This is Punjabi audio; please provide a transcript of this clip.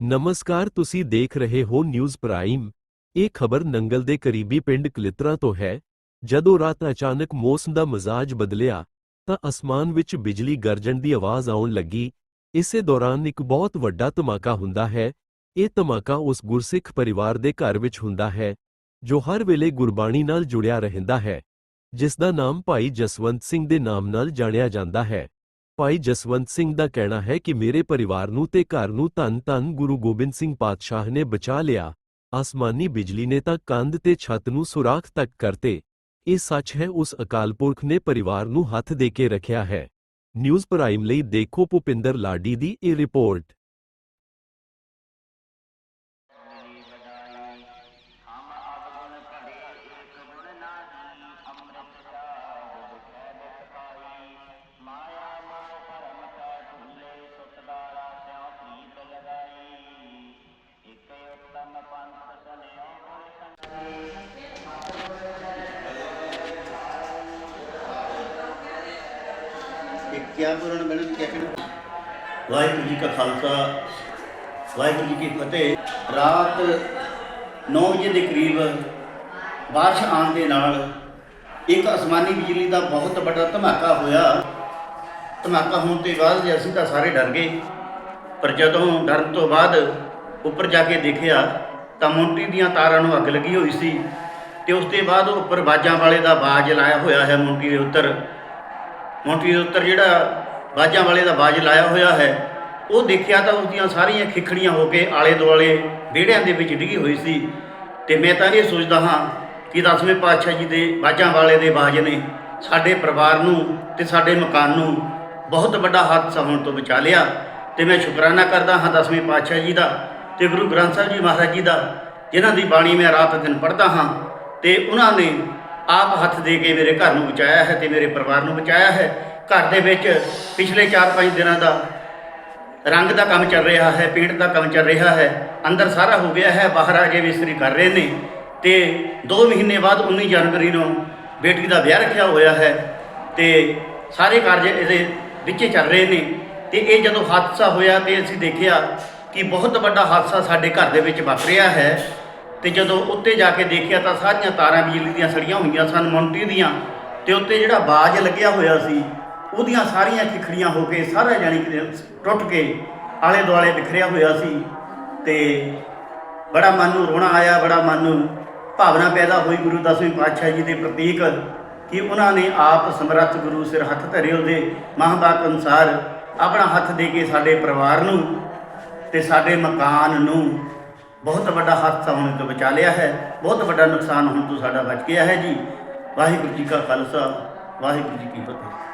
ਨਮਸਕਾਰ, ਤੁਸੀਂ ਦੇਖ ਰਹੇ ਹੋ ਨਿਊਜ਼ ਪ੍ਰਾਈਮ। ਇਹ ਖਬਰ ਨੰਗਲ ਦੇ ਕਰੀਬੀ ਪਿੰਡ ਕਲਿਤਰਾ ਤੋਂ ਹੈ। ਜਦੋਂ ਰਾਤ ਅਚਾਨਕ ਮੌਸਮ ਦਾ ਮਜ਼ਾਜ ਬਦਲਿਆ, ਤਾਂ ਅਸਮਾਨ ਵਿੱਚ ਬਿਜਲੀ ਗਰਜਣ ਦੀ ਆਵਾਜ਼ ਆਉਣ ਲੱਗੀ। ਇਸੇ ਦੌਰਾਨ ਇੱਕ ਬਹੁਤ ਵੱਡਾ ਧਮਾਕਾ ਹੁੰਦਾ ਹੈ। ਇਹ ਧਮਾਕਾ ਉਸ ਗੁਰਸਿੱਖ ਪਰਿਵਾਰ ਦੇ ਘਰ ਵਿੱਚ ਹੁੰਦਾ ਹੈ, ਜੋ ਹਰ ਵੇਲੇ ਗੁਰਬਾਣੀ ਨਾਲ ਜੁੜਿਆ ਰਹਿੰਦਾ ਹੈ, ਜਿਸ ਦਾ ਨਾਮ ਭਾਈ ਜਸਵੰਤ ਸਿੰਘ ਦੇ ਨਾਮ ਨਾਲ ਜਾਣਿਆ ਜਾਂਦਾ ਹੈ। ਭਾਈ ਜਸਵੰਤ ਸਿੰਘ ਦਾ ਕਹਿਣਾ ਹੈ ਕਿ ਮੇਰੇ ਪਰਿਵਾਰ ਨੂੰ ਤੇ ਘਰ ਨੂੰ ਧੰਨ ਧੰਨ ਗੁਰੂ ਗੋਬਿੰਦ ਸਿੰਘ ਪਾਤਸ਼ਾਹ ਨੇ ਬਚਾ ਲਿਆ। ਆਸਮਾਨੀ ਬਿਜਲੀ ਨੇ ਤਾਂ ਕੰਧ ਤੇ ਛੱਤ ਨੂੰ ਸੁਰਾਖ ਤੱਕ ਕਰਤੇ। ਇਹ ਸੱਚ ਹੈ, ਉਸ ਅਕਾਲ ਪੁਰਖ ਨੇ ਪਰਿਵਾਰ ਨੂੰ ਹੱਥ ਦੇ ਕੇ ਰੱਖਿਆ ਹੈ। ਨਿਊਜ਼ ਪ੍ਰਾਈਮ ਲਈ ਦੇਖੋ ਭੁਪਿੰਦਰ ਲਾਡੀ ਦੀ ਇਹ ਰਿਪੋਰਟ। ਇਹ ਕਿਆ ਪੁਰਾਣ ਬਣੇ ਕਿਆ ਕਹਿਣਾ? ਵਾਹਿਗੁਰੂ ਜੀ ਕਾ ਖਾਲਸਾ, ਵਾਹਿਗੁਰੂ ਜੀ ਕੀ ਫਤਿਹ। ਰਾਤ 9 ਵਜੇ ਦੇ ਕਰੀਬ ਬਾਰਿਸ਼ ਆਉਣ ਦੇ ਨਾਲ ਇੱਕ ਅਸਮਾਨੀ ਬਿਜਲੀ ਦਾ ਬਹੁਤ ਵੱਡਾ ਧਮਾਕਾ ਹੋਇਆ। ਧਮਾਕਾ ਹੋਣ ਤੋਂ ਬਾਅਦ ਜੇ ਅਸੀਂ ਤਾਂ ਸਾਰੇ ਡਰ ਗਏ। ਪਰ ਜਦੋਂ ਡਰਨ ਤੋਂ ਬਾਅਦ ਉੱਪਰ ਜਾ ਕੇ ਦੇਖਿਆ ਤਾਂ ਮੋਂਟੀ ਦੀਆਂ ਤਾਰਾਂ ਨੂੰ ਅੱਗ ਲੱਗੀ ਹੋਈ ਸੀ ਤੇ ਉਸ ਤੋਂ ਬਾਅਦ ਉੱਪਰ ਬਾਜਾਂ ਵਾਲੇ ਦਾ ਬਾਜ ਲਾਇਆ ਹੋਇਆ ਹੈ ਮੋਂਟੀ ਦੇ ਉੱਤਰ। ਮੋਂਟੀ ਦੇ ਉੱਤਰ ਜਿਹੜਾ ਬਾਜਾਂ ਵਾਲੇ ਦਾ ਬਾਜ ਲਾਇਆ ਹੋਇਆ ਹੈ, ਉਹ ਦੇਖਿਆ ਤਾਂ ਉਸਦੀਆਂ ਸਾਰੀਆਂ ਖਿਖੜੀਆਂ ਹੋ ਕੇ ਆਲੇ ਦੁਆਲੇ ਵਿਹੜਿਆਂ ਦੇ ਵਿੱਚ ਡਿੱਗੀ ਹੋਈ ਸੀ। ਤੇ ਮੈਂ ਤਾਂ ਇਹ ਸੋਚਦਾ ਹਾਂ ਕਿ ਦਸਵੇਂ ਪਾਤਸ਼ਾਹ ਜੀ ਦੇ ਬਾਜਾਂ ਵਾਲੇ ਦੇ ਬਾਜ ਨੇ ਸਾਡੇ ਪਰਿਵਾਰ ਨੂੰ ਤੇ ਸਾਡੇ ਮਕਾਨ ਨੂੰ ਬਹੁਤ ਵੱਡਾ ਹਾਦਸਾ ਹੋਣ ਤੋਂ ਬਚਾ ਲਿਆ। ਤੇ ਮੈਂ ਸ਼ੁਕਰਾਨਾ ਕਰਦਾ ਹਾਂ ਦਸਵੇਂ ਪਾਤਸ਼ਾਹ ਜੀ ਦਾ ਤੇ ਗੁਰੂ ਗ੍ਰੰਥ ਸਾਹਿਬ ਜੀ ਮਹਾਰਾਜ ਜੀ ਦਾ, ਜਿਨ੍ਹਾਂ ਦੀ ਬਾਣੀ ਮੈਂ ਰਾਤ ਦਿਨ ਪੜ੍ਹਦਾ ਹਾਂ, ਤੇ ਉਹਨਾਂ ਨੇ ਆਪ ਹੱਥ ਦੇ ਕੇ ਮੇਰੇ ਘਰ ਨੂੰ ਬਚਾਇਆ ਹੈ ਤੇ ਮੇਰੇ ਪਰਿਵਾਰ ਨੂੰ ਬਚਾਇਆ ਹੈ। ਘਰ ਦੇ ਵਿੱਚ ਪਿਛਲੇ 4-5 ਦਿਨਾਂ ਦਾ ਰੰਗ ਦਾ ਕੰਮ ਚੱਲ ਰਿਹਾ ਹੈ, ਪੇਂਟ ਦਾ ਕੰਮ ਚੱਲ ਰਿਹਾ ਹੈ। ਅੰਦਰ ਸਾਰਾ ਹੋ ਗਿਆ ਹੈ, ਬਾਹਰ ਆ ਕੇ ਮਿਸਤਰੀ ਕਰ ਰਹੇ ਨੇ। ਤੇ 2 ਮਹੀਨੇ ਬਾਅਦ 19 ਜਨਵਰੀ ਨੂੰ ਬੇਟੀ ਦਾ ਵਿਆਹ ਰੱਖਿਆ ਹੋਇਆ ਹੈ ਤੇ ਸਾਰੇ ਕਾਰਜ ਇਹਦੇ ਵਿੱਚੇ ਚੱਲ ਰਹੇ ਨੇ। ਤੇ ਇਹ ਜਦੋਂ ਹਾਦਸਾ ਹੋਇਆ ਤੇ ਅਸੀਂ ਦੇਖਿਆ ਕਿ ਬਹੁਤ ਵੱਡਾ ਹਾਦਸਾ ਸਾਡੇ ਘਰ ਦੇ ਵਿੱਚ ਵਾਪਰਿਆ ਹੈ। ਤੇ ਜਦੋਂ ਉੱਤੇ ਜਾ ਕੇ ਦੇਖਿਆ ਤਾਂ ਸਾਰੀਆਂ ਤਾਰਾਂ ਬਿਜਲੀ ਦੀਆਂ ਸੜੀਆਂ ਹੋਈਆਂ ਸਨ, ਮੌਂਟੀ ਦੀਆਂ। ਤੇ ਉੱਤੇ ਜਿਹੜਾ ਬਾਜ ਲੱਗਿਆ ਹੋਇਆ ਸੀ, ਉਹਦੀਆਂ ਸਾਰੀਆਂ ਖਿਖੜੀਆਂ ਹੋ ਕੇ ਸਾਰਾ ਜਾਨੀ ਕਿ ਟੁੱਟ ਕੇ ਆਲੇ ਦੁਆਲੇ ਬਿਖਰਿਆ ਹੋਇਆ ਸੀ। ਤੇ ਬੜਾ ਮਨ ਨੂੰ ਰੋਣਾ ਆਇਆ, ਬੜਾ ਮਨ ਨੂੰ ਭਾਵਨਾ ਪੈਦਾ ਹੋਈ ਗੁਰੂ ਦਸਵੇਂ ਪਾਤਸ਼ਾਹ ਜੀ ਦੇ ਪ੍ਰਤੀਕ ਕਿ ਉਹਨਾਂ ਨੇ ਆਪ ਸਮਰੱਥ ਗੁਰੂ ਸਿਰ ਹੱਥ ਧਰੇ ਉਹਦੇ ਮਹਾਂਵਾਕ ਅਨੁਸਾਰ ਆਪਣਾ ਹੱਥ ਦੇ ਕੇ ਸਾਡੇ ਪਰਿਵਾਰ ਨੂੰ ਤੇ ਸਾਡੇ ਮਕਾਨ ਨੂੰ ਬਹੁਤ ਵੱਡਾ ਹਾਦਸਾ ਹੋਣ ਤੋਂ ਬਚਾ ਲਿਆ ਹੈ। ਬਹੁਤ ਵੱਡਾ ਨੁਕਸਾਨ ਹੋਣ ਤੋਂ ਸਾਡਾ ਬਚ ਗਿਆ ਹੈ ਜੀ। ਵਾਹਿਗੁਰੂ ਜੀ ਕਾ ਖਾਲਸਾ, ਵਾਹਿਗੁਰੂ ਜੀ ਕੀ ਫਤਿਹ।